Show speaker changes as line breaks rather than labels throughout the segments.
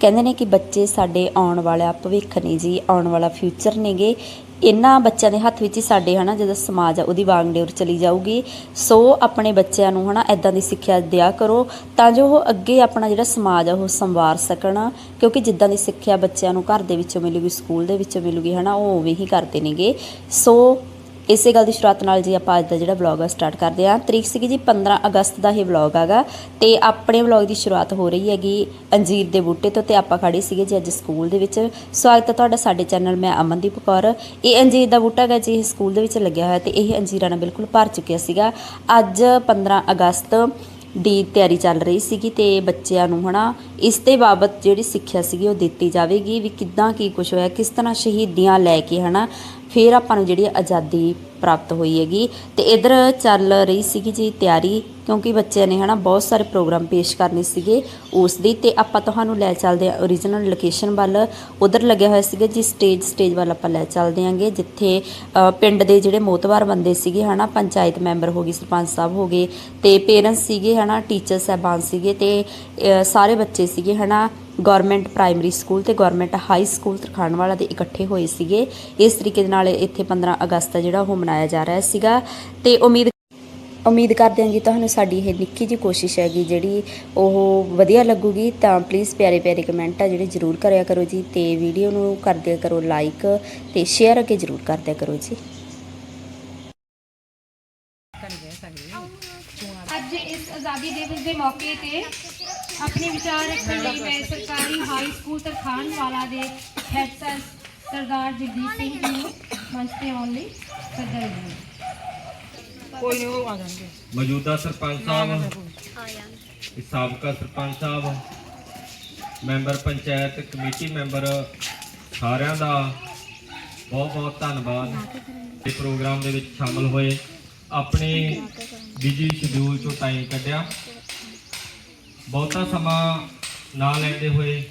ਕਹਿੰਦੇ ਨੇ ਕਿ ਬੱਚੇ ਸਾਡੇ ਆਉਣ ਵਾਲਾ ਭਵਿੱਖ ਨੇ ਜੀ, ਆਉਣ ਵਾਲਾ ਫਿਊਚਰ ਨੇਗੇ। ਇਹਨਾਂ ਬੱਚਿਆਂ ਦੇ ਹੱਥ ਵਿੱਚ ਹੀ ਸਾਡੇ ਹਨਾ, ਜਦੋਂ ਸਮਾਜ ਆ, ਉਹਦੀ ਵਾਂਗਡੋਰ ਚਲੀ ਜਾਊਗੀ। ਸੋ ਆਪਣੇ ਬੱਚਿਆਂ ਨੂੰ ਹਨਾ ਐਦਾਂ ਦੀ ਸਿੱਖਿਆ ਦਿਆ ਕਰੋ, ਤਾਂ ਜੋ ਉਹ ਅੱਗੇ ਆਪਣਾ ਜਿਹੜਾ ਸਮਾਜ ਆ, ਉਹ ਸੰਵਾਰ ਸਕਣ। ਕਿਉਂਕਿ ਜਿੱਦਾਂ ਦੀ ਸਿੱਖਿਆ ਬੱਚਿਆਂ ਨੂੰ ਘਰ ਦੇ ਵਿੱਚੋਂ ਮਿਲੂਗੀ, ਸਕੂਲ ਦੇ ਵਿੱਚੋਂ ਮਿਲੂਗੀ, ਹਨਾ, ਉਹ ਉਵੇਂ ਹੀ ਕਰਦੇ ਨੇਗੇ। ਸੋ ਇਸੇ ਗੱਲ ਦੀ ਸ਼ੁਰੂਆਤ ਨਾਲ ਜੀ ਆਪਾਂ ਅੱਜ ਦਾ ਜਿਹੜਾ ਵਲੌਗ ਆ ਸਟਾਰਟ ਕਰਦੇ ਹਾਂ। ਤਰੀਕ ਸੀਗੀ ਜੀ 15 ਅਗਸਤ ਦਾ ਇਹ ਵਲੌਗ ਆਗਾ ਤੇ ਆਪਣੇ ਵਲੌਗ ਦੀ ਸ਼ੁਰੂਆਤ ਹੋ ਰਹੀ ਹੈਗੀ ਅੰਜੀਰ ਦੇ ਬੂਟੇ ਤੋਂ ਤੇ ਆਪਾਂ ਖੜੇ ਸੀਗੇ ਜੀ ਅੱਜ ਸਕੂਲ ਦੇ ਵਿੱਚ। ਸਵਾਗਤ ਹੈ ਤੁਹਾਡਾ ਸਾਡੇ ਚੈਨਲ ਮੈਂ ਅਮਨਦੀਪ ਕੌਰ। ਇਹ ਅੰਜੀਰ ਦਾ ਬੂਟਾ ਹੈਗਾ ਜੀ, ਇਹ ਸਕੂਲ ਦੇ ਵਿੱਚ ਲੱਗਿਆ ਹੋਇਆ ਤੇ ਇਹ ਅੰਜੀਰਾਂ ਨਾਲ ਬਿਲਕੁਲ ਭਰ ਚੁੱਕਿਆ ਸੀਗਾ। ਅੱਜ 15 ਅਗਸਤ ਦੀ ਤਿਆਰੀ ਚੱਲ ਰਹੀ ਸੀਗੀ ਤੇ ਬੱਚਿਆਂ ਨੂੰ ਹਨਾ ਇਸ ਦੇ ਬਾਬਤ ਜਿਹੜੀ ਸਿੱਖਿਆ ਸੀਗੀ ਉਹ ਦਿੱਤੀ ਜਾਵੇਗੀ ਵੀ ਕਿੱਦਾਂ ਕੀ ਕੁਝ ਹੋਇਆ, ਕਿਸ ਤਰ੍ਹਾਂ ਸ਼ਹੀਦੀਆਂ ਲੈ ਕੇ ਹਨਾ ਫਿਰ ਆਪਾਂ ਨੂੰ ਜਿਹੜੀ ਆਜ਼ਾਦੀ ਪ੍ਰਾਪਤ ਹੋਈ ਹੈਗੀ। ਤੇ ਇਧਰ ਚੱਲ ਰਹੀ ਸੀਗੀ ਜੀ ਤਿਆਰੀ, ਕਿਉਂਕਿ ਬੱਚਿਆਂ ਨੇ ਹਨਾ ਬਹੁਤ ਸਾਰੇ ਪ੍ਰੋਗਰਾਮ ਪੇਸ਼ ਕਰਨੇ ਸੀਗੇ ਉਸ ਦੀ ਤੇ ਆਪਾਂ ਤੁਹਾਨੂੰ ਲੈ ਚੱਲਦੇ ਆ ਓਰੀਜਨਲ ਲੋਕੇਸ਼ਨ ਵੱਲ। ਉਧਰ ਲੱਗਿਆ ਹੋਇਆ ਸੀਗਾ ਜੀ ਸਟੇਜ ਸਟੇਜ ਵੱਲ ਆਪਾਂ ਲੈ ਚੱਲਦੇ ਆਂਗੇ ਜਿੱਥੇ ਪਿੰਡ ਦੇ ਜਿਹੜੇ ਮੋਤਵਾਰ ਬੰਦੇ ਸੀਗੇ ਹਨਾ, ਪੰਚਾਇਤ ਮੈਂਬਰ ਹੋ ਗਏ ਸਰਪੰਚ ਸਾਹਿਬ ਹੋ ਗਏ, ਤੇ ਪੇਰੈਂਟਸ ਸੀਗੇ ਹਨਾ ਟੀਚਰ ਸਹਿਬਾਨ ਸੀਗੇ, ਤੇ ਸਾਰੇ ਬੱਚੇ ਸੀਗੇ ਹਨਾ। ਗਵਰਨਮੈਂਟ ਪ੍ਰਾਇਮਰੀ ਸਕੂਲ ਤੇ ਗਵਰਨਮੈਂਟ ਹਾਈ ਸਕੂਲ ਤਰਖਾਣਵਾਲਾ ਦੇ ਇਕੱਠੇ ਹੋਏ ਸੀਗੇ। ਇਸ ਤਰੀਕੇ ਦੇ ਨਾਲ ਇੱਥੇ 15 ਅਗਸਤ ਜਿਹੜਾ ਉਹ ਮਨਾਇਆ ਜਾ ਰਿਹਾ ਸੀਗਾ। ਤੇ ਉਮੀਦ ਉਮੀਦ ਕਰਦੇ ਹਾਂ ਜੀ ਤੁਹਾਨੂੰ ਸਾਡੀ ਇਹ ਨਿੱਕੀ ਜਿਹੀ ਕੋਸ਼ਿਸ਼ ਹੈਗੀ ਜਿਹੜੀ ਉਹ ਵਧੀਆ ਲੱਗੂਗੀ। ਤਾਂ ਪਲੀਜ਼ ਪਿਆਰੇ ਪਿਆਰੇ ਕਮੈਂਟ ਆ ਜਿਹੜੇ ਜ਼ਰੂਰ ਕਰਿਆ ਕਰੋ ਜੀ ਤੇ ਵੀਡੀਓ ਨੂੰ ਕਰਦਿਆ ਕਰੋ ਲਾਈਕ ਤੇ ਸ਼ੇਅਰ ਅੱਗੇ ਜ਼ਰੂਰ ਕਰਦਿਆ ਕਰੋ ਜੀ।
ਅੱਜ ਇਸ ਆਜ਼ਾਦੀ ਦਿਵਸ ਦੇ ਮੌਕੇ ਤੇ ਆਪਣੇ ਵਿਚਾਰ ਰੱਖਣ ਲਈ ਮੈਂ ਸਰਕਾਰੀ ਹਾਈ ਸਕੂਲ ਤਰਖਾਨ ਵਾਲਾ ਦੇ ਹੈਡ ਸਰ ਸਰਦਾਰ ਜਗਦੀਪ ਸਿੰਘ ਜੀ ਨੂੰ ਮੰਚ ਤੇ ਆਉਣ ਲਈ ਸੱਦਾ ਦਿੰਦੀ ਹਾਂ।
ਮੌਜੂਦਾ ਸਰਪੰਚ ਸਾਹਿਬ। ਇਹ ਸਾਬਕਾ sarpanch sahib. Member panchayat committee member ਸਾਰਿਆਂ ਦਾ ਬਹੁਤ ਬਹੁਤ ਧੰਨਵਾਦ। ਇਹ ਪ੍ਰੋਗਰਾਮ ਦੇ ਵਿੱਚ ਸ਼ਾਮਲ ਹੋਏ। ਆਪਣੇ ਬਿਜ਼ੀ ਸ਼ਡਿਊਲ ਚੋਂ ਟਾਈਮ ਕੱਢਿਆ। ਬਹੁਤਾ ਸਮਾਂ ਨਾ ਲੈਂਦੇ ਹੋਏ।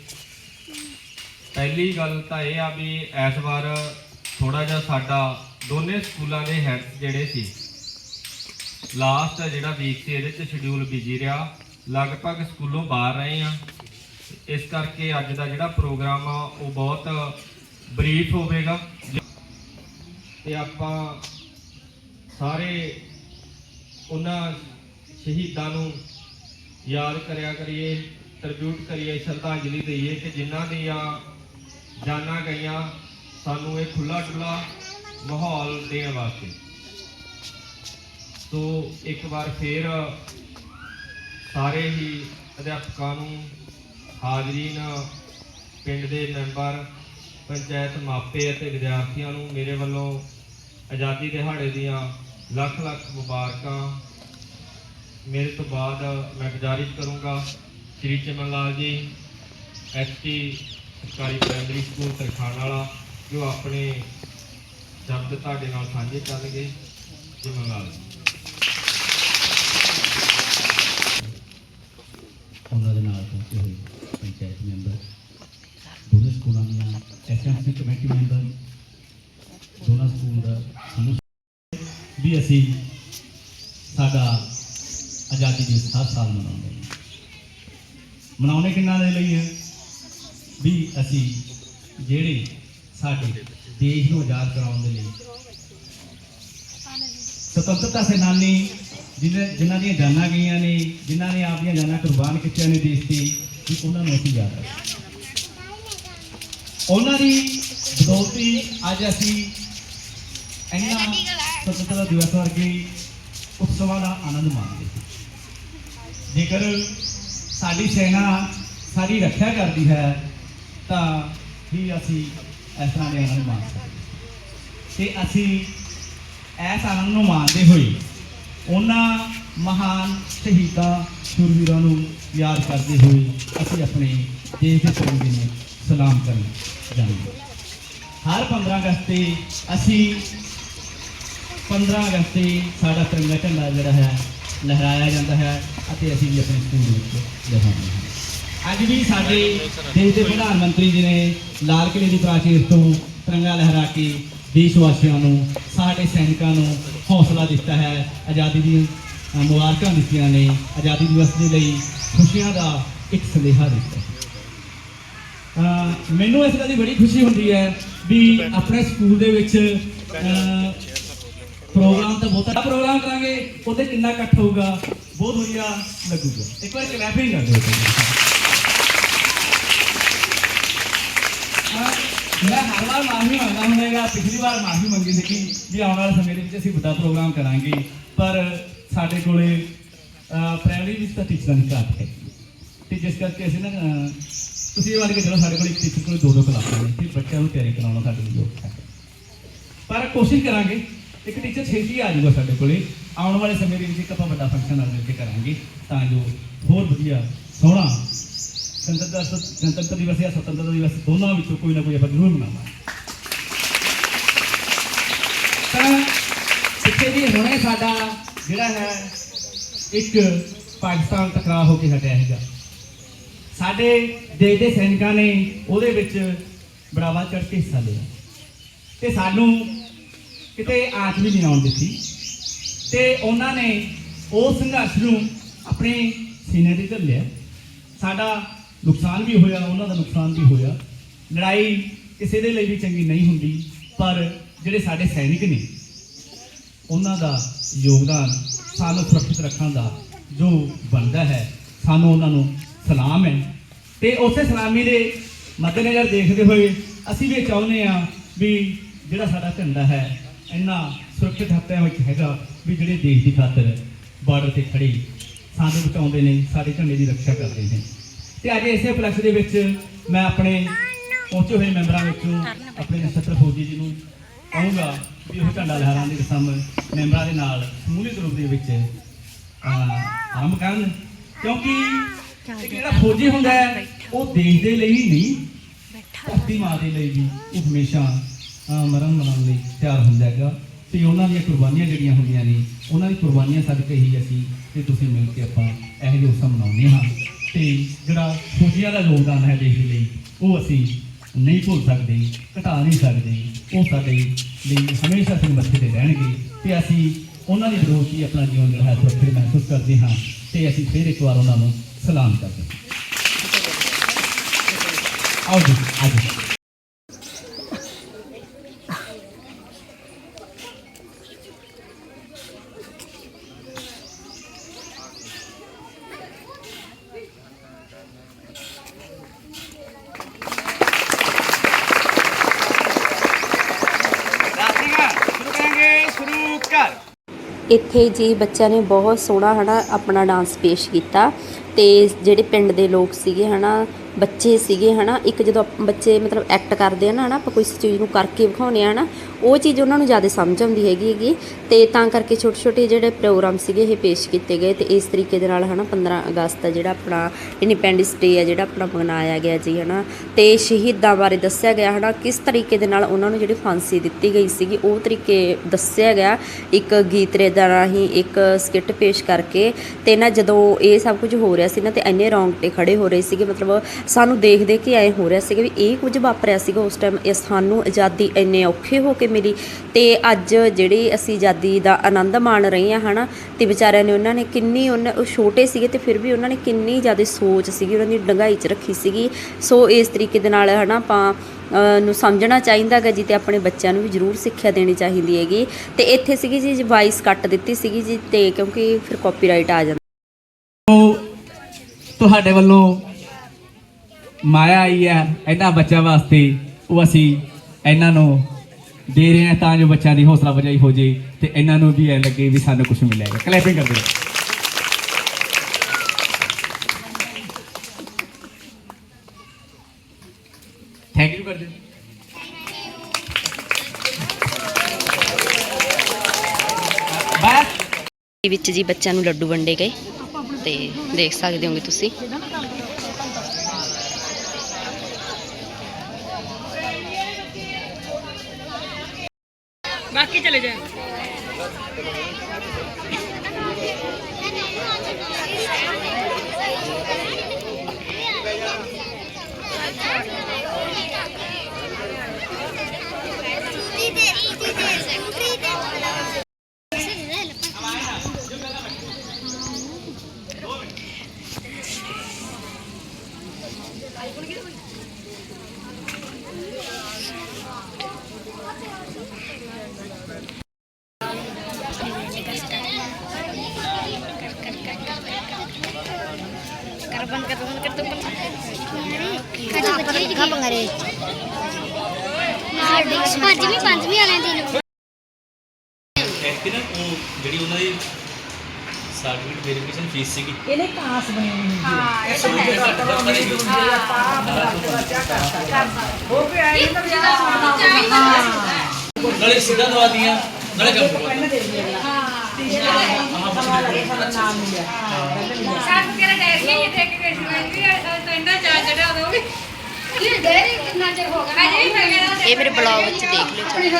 ਪਹਿਲੀ ਗੱਲ ਤਾਂ ਇਹ ਆ ਵੀ ਇਸ ਵਾਰ ਥੋੜਾ ਜਿਹਾ ਸਾਡਾ ਦੋਨੇ ਸਕੂਲਾਂ ਦੇ ਹੈਡ ਜਿਹੜੇ ਸੀ ਲਾਸਟ ਜਿਹੜਾ ਵੀਕ ਸੀ ਇਹਦੇ ਚ ਸ਼ਡਿਊਲ ਬਿਜ਼ੀ ਰਿਹਾ। ਲਗਭਗ ਸਕੂਲੋਂ ਬਾਹਰ ਰਹੇ ਆ ਇਸ ਕਰਕੇ ਅੱਜ ਦਾ ਜਿਹੜਾ ਪ੍ਰੋਗਰਾਮ ਆ, ਉਹ ਬਹੁਤ ਬਰੀਫ ਹੋਵੇਗਾ। ਤੇ ਆਪਾਂ ਸਾਰੇ ਉਹਨਾਂ ਸ਼ਹੀਦਾਂ ਨੂੰ ਯਾਦ ਕਰਿਆ ਕਰੀਏ ਟ੍ਰਿਬਿਊਟ ਕਰੀਏ, ਸ਼ਰਧਾਂਜਲੀ ਦਈਏ ਕਿ ਜਿਨ੍ਹਾਂ ਦੀਆਂ ਜਾਨਾਂ ਗਈਆਂ, ਸਾਨੂੰ ਇਹ ਖੁੱਲਾ ਡੁੱਲਾ ਮਾਹੌਲ ਦੇਣ ਵਾਸਤੇ। ਸੋ ਇੱਕ ਵਾਰ ਫੇਰ ਸਾਰੇ ਹੀ ਅਧਿਆਪਕਾਂ ਨੂੰ ਹਾਜ਼ਰੀਨ ਪਿੰਡ ਦੇ ਮੈਂਬਰ, ਪੰਚਾਇਤ ਮਾਪੇ ਅਤੇ ਵਿਦਿਆਰਥੀਆਂ ਨੂੰ ਮੇਰੇ ਵੱਲੋਂ ਆਜ਼ਾਦੀ ਦਿਹਾੜੇ ਦੀਆਂ ਲੱਖ ਲੱਖ ਮੁਬਾਰਕਾਂ ਮੇਰੇ ਤੋਂ ਬਾਅਦ ਮੈਂ ਗੁਜ਼ਾਰਿਸ਼ ਕਰੂੰਗਾ ਸ਼੍ਰੀ ਚਮਨ ਲਾਲ ਜੀ ਐਸਟੀ ਸਰਕਾਰੀ ਪ੍ਰਾਇਮਰੀ ਸਕੂਲ ਤਰਖਾਣ ਵਾਲਾ, ਜੋ ਆਪਣੇ ਸ਼ਬਦ ਤੁਹਾਡੇ ਨਾਲ ਸਾਂਝੇ ਕਰਨਗੇ, ਚਮਨ ਲਾਲ ਜੀ।
ਉਹਨਾਂ ਦੇ ਨਾਲ ਪਹੁੰਚੇ ਹੋਏ ਪੰਚਾਇਤ ਮੈਂਬਰ, ਦੋਨੇ ਸਕੂਲਾਂ ਦੀਆਂ ਐਸਐਮਸੀ ਕਮੇਟੀ ਮੈਂਬਰ, ਦੋਨਾਂ ਸਕੂਲ ਦਾ ਵੀ ਅਸੀਂ ਸਾਡਾ ਆਜ਼ਾਦੀ ਦਿਵਸ ਹਰ ਸਾਲ ਮਨਾਉਂਦੇ ਹਾਂ ਮਨਾਉਣੇ ਕਿੰਨਾ ਦੇ ਲਈ ਹੈ? ਵੀ ਅਸੀਂ ਜਿਹੜੇ ਸਾਡੇ ਦੇਸ਼ ਨੂੰ ਆਜ਼ਾਦ ਕਰਾਉਣ ਦੇ ਲਈ ਸੁਤੰਤਰਤਾ ਸੈਨਾਨੀ ਜਿਹਨਾਂ ਜਿਨ੍ਹਾਂ ਦੀਆਂ ਜਾਨਾਂ ਗਈਆਂ ਨੇ, ਜਿਨ੍ਹਾਂ ਨੇ ਆਪਣੀਆਂ ਜਾਨਾਂ ਕੁਰਬਾਨ ਕੀਤੀਆਂ ਨੇ ਦੇਸ਼ ਦੀ, ਵੀ ਉਹਨਾਂ ਨੂੰ ਅਸੀਂ ਯਾਦ ਰੱਖੀਏ ਉਹਨਾਂ ਦੀ ਬਦੌਲਤੀ ਅੱਜ ਅਸੀਂ ਇਹਨਾਂ ਸੁਤੰਤਰਤਾ ਦਿਵਸ ਵਰਗੇ ਉਤਸਵਾਂ ਦਾ ਆਨੰਦ ਮਾਣਦੇ ਜੇਕਰ ਸਾਡੀ ਸੈਨਾ ਸਾਡੀ ਰੱਖਿਆ ਕਰਦੀ ਹੈ, ਤਾਂ ਹੀ ਅਸੀਂ ਇਸ ਤਰ੍ਹਾਂ ਦੇ ਆਨੰਦ ਮਾਣ ਸਕਦੇ ਹਾਂ। ਤੇ ਅਸੀਂ ਇਸ ਆਨੰਦ ਨੂੰ ਮਾਣਦੇ ਹੋਏ ਉਹਨਾਂ ਮਹਾਨ ਸ਼ਹੀਦਾਂ ਸੂਰਵੀਰਾਂ ਨੂੰ ਯਾਦ ਕਰਦੇ ਹੋਏ ਅਸੀਂ ਆਪਣੇ ਦੇਸ਼ ਦੇ ਤਿਰੰਗੇ ਨੂੰ ਸਲਾਮ ਕਰਨ ਜਾਂਦੇ ਹਰ 15 ਅਗਸਤ ਤੇ ਅਸੀਂ 15 ਅਗਸਤ ਤੇ ਸਾਡਾ ਤਿਰੰਗਾ ਝੰਡਾ ਜਿਹੜਾ ਹੈ ਲਹਿਰਾਇਆ ਜਾਂਦਾ ਹੈ ਅਤੇ ਅਸੀਂ ਵੀ ਆਪਣੇ ਸਕੂਲ ਦੇ ਵਿੱਚ ਲਹਿਰਾਉਂਦੇ ਹਾਂ। ਅੱਜ ਵੀ ਸਾਡੇ ਦੇਸ਼ ਦੇ ਪ੍ਰਧਾਨ ਮੰਤਰੀ ਜੀ ਨੇ ਲਾਲ ਕਿਲੇ ਦੀ ਪ੍ਰਾਚੀਰ ਤੋਂ ਤਿਰੰਗਾ ਲਹਿਰਾ ਕੇ ਦੇਸ਼ ਵਾਸੀਆਂ ਨੂੰ, ਸਾਡੇ ਸੈਨਿਕਾਂ ਨੂੰ ਹੌਸਲਾ ਦਿੱਤਾ ਹੈ। ਆਜ਼ਾਦੀ ਦੀ ਮੁਬਾਰਕਾਂ ਦਿੱਤੀਆਂ ਨੇ। ਆਜ਼ਾਦੀ ਦਿਵਸ ਦੇ ਲਈ ਖੁਸ਼ੀਆਂ ਦਾ ਇੱਕ ਸੰਦੇਹਾ ਦਿੱਤਾ ਹੈ। ਮੈਨੂੰ ਇਸ ਗੱਲ ਦੀ ਬੜੀ ਖੁਸ਼ੀ ਹੁੰਦੀ ਹੈ ਵੀ ਆਪਣੇ ਸਕੂਲ ਦੇ ਵਿੱਚ ਪ੍ਰੋਗਰਾਮ ਤਾਂ ਬਹੁਤ ਪ੍ਰੋਗਰਾਮ ਕਰਾਂਗੇ, ਉਹਦੇ ਕਿੰਨਾ ਇਕੱਠ ਹੋਊਗਾ, ਬਹੁਤ ਵਧੀਆ ਲੱਗੂਗਾ। ਇੱਕ ਵਾਰ ਕਲੈਪਿੰਗ ਕਰ ਦਿਓ। ਮੈਂ ਹਰ ਵਾਰ ਮਾਫੀ ਮੰਗਦਾ ਹੁੰਦਾਗਾ ਪਿਛਲੀ ਵਾਰ ਮਾਫੀ ਮੰਗੀ ਸੀ ਕਿ ਵੀ ਆਉਣ ਵਾਲੇ ਸਮੇਂ ਦੇ ਵਿੱਚ ਅਸੀਂ ਵੱਡਾ ਪ੍ਰੋਗਰਾਮ ਕਰਾਂਗੇ, ਪਰ ਸਾਡੇ ਕੋਲੇ ਪ੍ਰਾਇਮਰੀ ਵਿੱਚ ਤਾਂ ਟੀਚਰਾਂ ਦੀ ਘਾਟ ਹੈ। ਤੇ ਜਿਸ ਕਰਕੇ ਅਸੀਂ ਨਾ ਤੁਸੀਂ ਇਹ ਵਾਰ ਕੇ ਚਲੋ ਸਾਡੇ ਕੋਲ ਇੱਕ ਟੀਚਰ ਕੋਲ ਦੋ ਦੋ ਕਲਾਸਾਂ ਨੇ ਤੇ ਬੱਚਿਆਂ ਨੂੰ ਤਿਆਰੀ ਕਰਾਉਣਾ ਸਾਡੇ ਲਈ ਔਖਾ ਹੈ। ਪਰ ਕੋਸ਼ਿਸ਼ ਕਰਾਂਗੇ ਇੱਕ ਟੀਚਰ ਛੇਤੀ ਆ ਜਾਊਗਾ ਸਾਡੇ ਕੋਲੇ। ਆਉਣ ਵਾਲੇ ਸਮੇਂ ਦੇ ਵਿੱਚ ਇੱਕ ਆਪਾਂ ਵੱਡਾ ਫੰਕਸ਼ਨ ਨਾਲ ਮਿਲ ਕੇ ਕਰਾਂਗੇ, ਤਾਂ ਜੋ ਹੋਰ ਵਧੀਆ, ਸੋਹਣਾ ਗਣਤੰਤਰ ਗਣਤੰਤਰ ਦਿਵਸ ਜਾਂ ਸੁਤੰਤਰਤਾ ਦਿਵਸ ਦੋਨਾਂ ਵਿੱਚੋਂ ਕੋਈ ਨਾ ਕੋਈ ਆਪਾਂ ਜ਼ਰੂਰ ਮਨਾਵਾਂਗੇ। ਤਾਂ ਸਿੱਖੇ ਜੀ ਹੁਣੇ ਸਾਡਾ ਜਿਹੜਾ ਹੈ ਇੱਕ ਪਾਕਿਸਤਾਨ ਟਕਰਾਅ ਹੋ ਕੇ ਹਟਿਆ ਹੈਗਾ। ਸਾਡੇ ਦੇਸ਼ ਦੇ ਸੈਨਿਕਾਂ ਨੇ ਉਹਦੇ ਵਿੱਚ ਬੜਾਵਾ ਚੜ੍ਹ ਕੇ ਹਿੱਸਾ ਲਿਆ। ਤੇ ਸਾਨੂੰ ਕਿਤੇ ਆਂਚ ਵੀ ਨਹੀਂ ਆਉਣ ਦਿੱਤੀ। ਤੇ ਉਹਨਾਂ ਨੇ ਉਹ ਸੰਘਰਸ਼ ਨੂੰ ਆਪਣੇ ਸੀਨੇ ਤੇ ਝੱਲਿਆ ਸਾਡਾ ਨੁਕਸਾਨ ਵੀ ਹੋਇਆ, ਉਹਨਾਂ ਦਾ ਨੁਕਸਾਨ ਵੀ ਹੋਇਆ। ਲੜਾਈ ਕਿਸੇ ਦੇ ਲਈ ਵੀ ਚੰਗੀ ਨਹੀਂ ਹੁੰਦੀ, ਪਰ ਜਿਹੜੇ ਸਾਡੇ ਸੈਨਿਕ ਨੇ, ਉਹਨਾਂ ਦਾ ਯੋਗਦਾਨ ਸਾਨੂੰ ਸੁਰੱਖਿਅਤ ਰੱਖਣ ਦਾ ਜੋ ਬਣਦਾ ਹੈ, ਸਾਨੂੰ ਉਹਨਾਂ ਨੂੰ ਸਲਾਮ ਹੈ। ਤੇ ਉਸੇ ਸਲਾਮੀ ਦੇ ਮੱਦੇਨਜ਼ਰ ਦੇਖਦੇ ਹੋਏ ਅਸੀਂ ਵੀ ਇਹ ਚਾਹੁੰਦੇ ਆ ਵੀ ਜਿਹੜਾ ਸਾਡਾ ਝੰਡਾ ਹੈ ਇੰਨਾ ਸੁਰੱਖਿਅਤ ਹੱਥਾਂ ਵਿੱਚ ਹੈਗਾ ਵੀ ਜਿਹੜੇ ਦੇਸ਼ ਦੀ ਖਾਤਰ ਬਾਰਡਰ ਤੇ ਖੜੇ ਸਾਨੂੰ ਬਚਾਉਂਦੇ ਨੇ ਸਾਡੇ ਝੰਡੇ ਦੀ ਰੱਖਿਆ ਕਰਦੇ ਨੇ। ਤੇ ਅੱਜ ਇਸੇ ਫਲੈਕਸ ਦੇ ਵਿੱਚ ਮੈਂ ਆਪਣੇ ਪਹੁੰਚੇ ਹੋਏ ਮੈਂਬਰਾਂ ਵਿੱਚੋਂ ਆਪਣੇ ਨਛੱਤਰ ਫੌਜੀ ਜੀ ਨੂੰ ਕਹੂੰਗਾ ਵੀ ਉਹ ਝੰਡਾ ਲਹਿਰਾਉਣ ਦੀ ਰਸਮ ਮੈਂਬਰਾਂ ਦੇ ਨਾਲ ਸਮੂਹਿਕ ਰੂਪ ਦੇ ਵਿੱਚ ਆਰੰਭ ਕਰਨ। ਕਿਉਂਕਿ ਜਿਹੜਾ ਫੌਜੀ ਹੁੰਦਾ ਹੈ ਉਹ ਦੇਸ਼ ਦੇ ਲਈ ਨਹੀਂ ਧਰਤੀ ਮਾਂ ਦੇ ਲਈ ਵੀ ਉਹ ਹਮੇਸ਼ਾ ਮਰਨ ਮਨਾਉਣ ਲਈ ਤਿਆਰ ਹੁੰਦਾ ਹੈਗਾ। ਤੇ ਉਹਨਾਂ ਦੀਆਂ ਕੁਰਬਾਨੀਆਂ ਜਿਹੜੀਆਂ ਹੁੰਦੀਆਂ ਨੇ, ਉਹਨਾਂ ਦੀ ਕੁਰਬਾਨੀਆਂ ਸਦਕੇ ਹੀ ਅਸੀਂ ਤੇ ਤੁਸੀਂ ਮਿਲ ਕੇ ਆਪਾਂ ਇਹੋ ਜਿਹੇ ਉਤਸਵ ਮਨਾਉਂਦੇ ਹਾਂ। ਤੇ ਜਿਹੜਾ ਫੌਜੀਆਂ ਦਾ ਯੋਗਦਾਨ ਹੈ ਦੇਸ਼ ਲਈ, ਉਹ ਅਸੀਂ ਨਹੀਂ ਭੁੱਲ ਸਕਦੇ, ਘਟਾ ਨਹੀਂ ਸਕਦੇ। ਉਹ ਸਾਡੇ ਲਈ ਹਮੇਸ਼ਾ ਸਿਰ ਮੱਥੇ ਤੇ ਰਹਿਣਗੇ ਤੇ ਅਸੀਂ ਉਹਨਾਂ ਦੀ ਵਿਰੋਧ ਹੀ ਆਪਣਾ ਜੀਵਨ ਜਿਹੜਾ ਹੈ, ਸੁਰੱਖਿਅਤ ਮਹਿਸੂਸ ਕਰਦੇ ਹਾਂ ਤੇ ਅਸੀਂ ਫਿਰ ਇੱਕ ਵਾਰ ਉਹਨਾਂ ਨੂੰ ਸਲਾਮ ਕਰਦੇ ਹਾਂ। ਆਓ ਜੀ ਆਜੋ
ਇੱਥੇ ਜੀ ਬੱਚਿਆਂ ਨੇ ਬਹੁਤ ਸੋਹਣਾ ਹੈ ਨਾ ਆਪਣਾ ਡਾਂਸ ਪੇਸ਼ ਕੀਤਾ ਅਤੇ ਜਿਹੜੇ ਪਿੰਡ ਦੇ ਲੋਕ ਸੀਗੇ ਹੈ ਨਾ ਬੱਚੇ ਸੀਗੇ, ਹਨਾ, ਇੱਕ ਜਦੋਂ ਆਪ- ਬੱਚੇ ਮਤਲਬ ਐਕਟ ਕਰਦੇ ਆ ਨਾ, ਹਨਾ, ਆਪਾਂ ਕੋਈ ਚੀਜ਼ ਨੂੰ ਕਰਕੇ ਵਿਖਾਉਂਦੇ ਆ ਨਾ ਉਹ ਚੀਜ਼ ਉਹਨਾਂ ਨੂੰ ਜ਼ਿਆਦਾ ਸਮਝ ਆਉਂਦੀ ਹੈਗੀ ਹੈਗੀ। ਤੇ ਤਾਂ ਕਰਕੇ ਛੋਟੇ ਛੋਟੇ ਜਿਹੜੇ ਪ੍ਰੋਗਰਾਮ ਸੀਗੇ, ਇਹ ਪੇਸ਼ ਕੀਤੇ ਗਏ ਤੇ ਇਸ ਤਰੀਕੇ ਦੇ ਨਾਲ, ਹਨਾ 15 ਅਗਸਤ ਦਾ ਜਿਹੜਾ ਆਪਣਾ ਇੰਡੀਪੈਂਡੈਂਸ ਡੇ ਆ, ਜਿਹੜਾ ਆਪਣਾ ਮਨਾਇਆ ਗਿਆ ਜੀ, ਹਨਾ। ਤੇ ਸ਼ਹੀਦਾਂ ਬਾਰੇ ਦੱਸਿਆ ਗਿਆ, ਹਨਾ, ਕਿਸ ਤਰੀਕੇ ਦੇ ਨਾਲ ਉਹਨਾਂ ਨੂੰ ਜਿਹੜੀ ਫਾਂਸੀ ਦਿੱਤੀ ਗਈ ਸੀਗੀ, ਉਹ ਤਰੀਕੇ ਦੱਸਿਆ ਗਿਆ। ਇੱਕ ਗੀਤ ਦਾ ਰਾਹੀਂ ਇੱਕ ਸਕਿੱਟ ਪੇਸ਼ ਕਰਕੇ, ਤੇ ਨਾ ਜਦੋਂ ਇਹ ਸਭ ਕੁਝ ਹੋ ਰਿਹਾ ਸੀ ਨਾ, ਤੇ ਇੰਨੇ ਰੌਂਗਟੇ ਖੜੇ ਹੋ ਰਹੇ ਸੀਗੇ, ਮਤਲਬ ਸਾਨੂੰ ਦੇਖ ਦੇਖ ਕੇ ਐ ਹੋ ਰਿਹਾ ਸੀਗਾ ਵੀ ਇਹ ਕੁਝ ਵਾਪਰਿਆ ਸੀਗਾ ਉਸ ਟਾਈਮ ਇਹ ਸਾਨੂੰ ਆਜ਼ਾਦੀ ਇੰਨੇ ਔਖੇ ਹੋ ਕੇ ਮਿਲੀ ਤੇ ਅੱਜ ਜਿਹੜੀ ਅਸੀਂ ਆਜ਼ਾਦੀ ਦਾ ਆਨੰਦ ਮਾਣ ਰਹੇ ਆ ਹਨਾ, ਤੇ ਵਿਚਾਰਿਆਂ ਨੇ ਉਹਨਾਂ ਨੇ ਕਿੰਨੀ ਉਹਨਾਂ ਉਹ ਛੋਟੇ ਸੀਗੇ ਤੇ ਫਿਰ ਵੀ ਉਹਨਾਂ ਨੇ ਕਿੰਨੀ ਜ਼ਿਆਦਾ ਸੋਚ ਸੀਗੀ, ਉਹਨਾਂ ਦੀ ਡੰਗਾਈ 'ਚ ਰੱਖੀ ਸੀਗੀ। ਸੋ ਇਸ ਤਰੀਕੇ ਦੇ ਨਾਲ, ਹਨਾ, ਆਪਾਂ ਨੂੰ ਸਮਝਣਾ ਚਾਹੀਦਾ ਹੈਗਾ ਜੀ ਤੇ ਆਪਣੇ ਬੱਚਿਆਂ ਨੂੰ ਵੀ ਜ਼ਰੂਰ ਸਿੱਖਿਆ ਦੇਣੀ ਚਾਹੀਦੀ ਹੈਗੀ। ਤੇ ਇੱਥੇ ਸੀਗੀ ਜੀ ਵਾਇਸ ਕੱਟ ਦਿੱਤੀ ਸੀਗੀ ਜੀ ਤੇ ਕਿਉਂਕਿ ਫਿਰ ਕਾਪੀਰਾਈਟ ਆ ਜਾਂਦਾ।
ਤੁਹਾਡੇ ਵੱਲੋਂ ਮਾਇਆ ਆਈ ਹੈ, ਇਹਨਾਂ ਬੱਚਿਆਂ ਵਾਸਤੇ ਉਹ ਅਸੀਂ ਇਹਨਾਂ ਨੂੰ ਦੇ ਰਹੇ ਹਾਂ ਤਾਂ ਜੋ ਬੱਚਿਆਂ ਦੀ ਹੌਸਲਾ ਅਫਜ਼ਾਈ ਹੋ ਜੇ ਤੇ ਇਹਨਾਂ ਨੂੰ ਵੀ ਐ ਲੱਗੇ ਵੀ ਸਾਨੂੰ ਕੁਝ ਮਿਲੇਗਾ। ਕਲੈਪਿੰਗ ਕਰਦੇ ਰਹੋ। ਥੈਂਕ ਯੂ ਕਰਦੇ ਬਸ
ਵਿੱਚ ਜੀ ਬੱਚਿਆਂ ਨੂੰ ਲੱਡੂ ਵੰਡੇ ਗਏ, ਤੇ ਦੇਖ ਸਕਦੇ ਹੋਗੇ ਤੁਸੀਂ।
ਬਾਕੀ ਚਲੇ ਜਾਏ
Abang ketuk ketuk. Kenapa pengare? ਪੰਜਵੀਂ ਪੰਜਵੀਂ ਵਾਲਿਆਂ ਦੀ ਨੂੰ
ਕਿ ਨਾ ਉਹ ਜਿਹੜੀ ਉਹਨਾਂ ਦੀ ਸਰਟੀਫਿਕੇਟ ਵੈਰੀਫਿਕੇਸ਼ਨ ਫੀਸ ਸੀਗੀ
ਇਹਨੇ ਕਾਸ ਬਣੀ ਹੁੰਦੀ ਹਾਂ ਇਹ ਤਾਂ ਹੈ ਚਲੋ ਮੇਰੀ ਦੁਨੀਆ ਦਾ ਪਾਪ ਰੱਬ ਦਾ ਕਿਆ ਕਰਤਾ ਹੋ ਕੇ ਆਏ ਇਹ ਤਾਂ ਜਿਹੜਾ ਸੁਣਦਾ ਹਾਂ
ਨਾਲੇ ਸਿੱਧਾ ਦਵਾ ਦੀਆਂ ਨਾਲੇ ਕੰਮ
ਕਰੋ ਹਾਂ ਸਮਾਂ ਲੱਗੇ ਸਾਡਾ ਨਾਮ ਮਿਲਿਆ ਪਹਿਲਾਂ ਮਿਲਿਆ
ਸਾਥ ਤੇਰਾ ਡੈਡੀ ਇਹ ਦੇਖ ਕੇ ਸੀ ਮੈਂ ਟੈਂਡਾ ਚਾ ਚੜਿਆ ਉਦੋਂ ਵੀ ਇਹ ਡੈਡੀ ਕਿੰਨਾ ਚਿਰ ਹੋ ਗਿਆ ਅਜੇ ਵੀ ਮੈਂ
ਇਹ ਮੇਰੇ ਬਲੌਗ ਵਿੱਚ ਦੇਖ ਲਿਓ।